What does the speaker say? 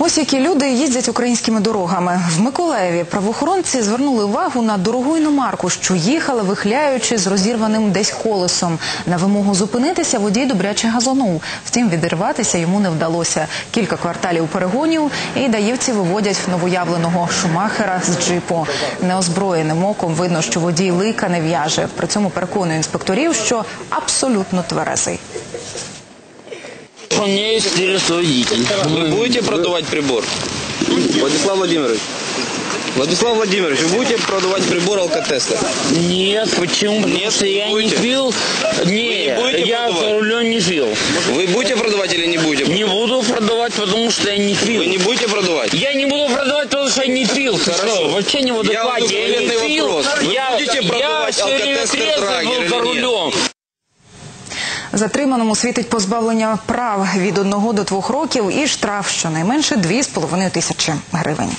Ось які люди їздять українськими дорогами. В Миколаєві правоохоронці звернули увагу на дорогу іномарку, що їхала, вихляючи з розірваним десь колесом. На вимогу зупинитися водій добряче газонув. Втім, відірватися йому не вдалося. Кілька кварталів перегонів і даївці виводять новоявленого шумахера з джипу. Неозброєним оком видно, що водій лика не в'яже. При цьому переконує інспекторів, що абсолютно тверезий. У меня есть свидетельство водителя. Вы будете продавать прибор? Владислав Владимирович. Владислав Владимирович, вы будете продавать прибор алкотестер? Нет, почему? Потому Нет, что я не будете? пил. Не, будете я продавать? за рулем не пил. Вы будете продавать или не будете? Не буду продавать, потому что я не пил. Вы не будете продавать? Я не буду продавать, потому что я не пил. Хорошо. что, вообще не в Я задаю Я, не конкретный пил. вопрос. Вы я, будете я продавать все время алкотестер Затриманому світить позбавлення прав від одного до двох років і штраф щонайменше 2,5 тисячі гривень.